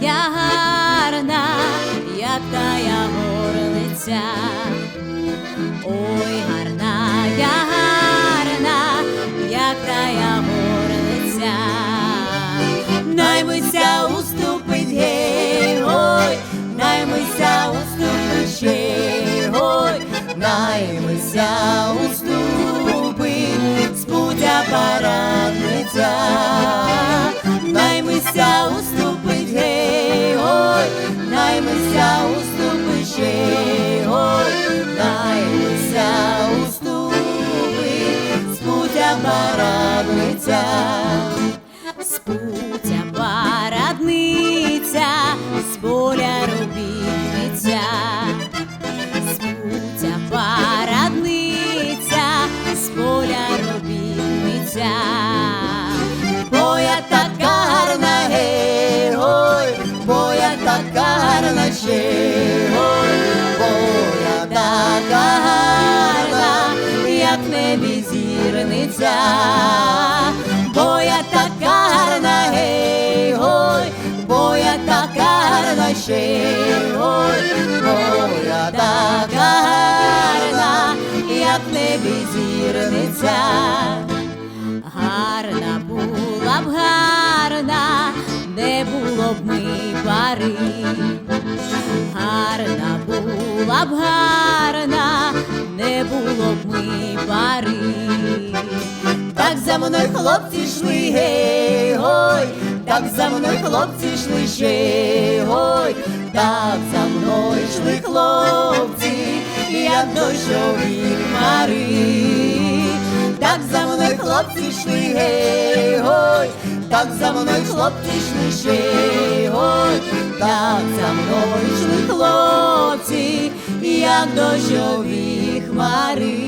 я гарна, як та я горниця. Парадниця. Спутя парадниця, з поля робітниця, спутя парадниця, з поля робітниця. Бо я така гарна, гей, ой, бо я така гарна ще, ой, бо я така зірниця, бо я така гарна, гей, ой, бо я така гарна ще, ой, бо я така гарна, як небі зірниця. Гарна була б гарна, не було б ми пари. Гарна була б гарна, за мною хлопці йшли, гей, гой, так за мною хлопці йшли ще, гой, так за мною йшли хлопці, як дощові хмари. Так за мною хлопці йшли, гей, гой, так за мною хлопці йшли ще, гой, так за мною йшли хлопці, як дощові хмари.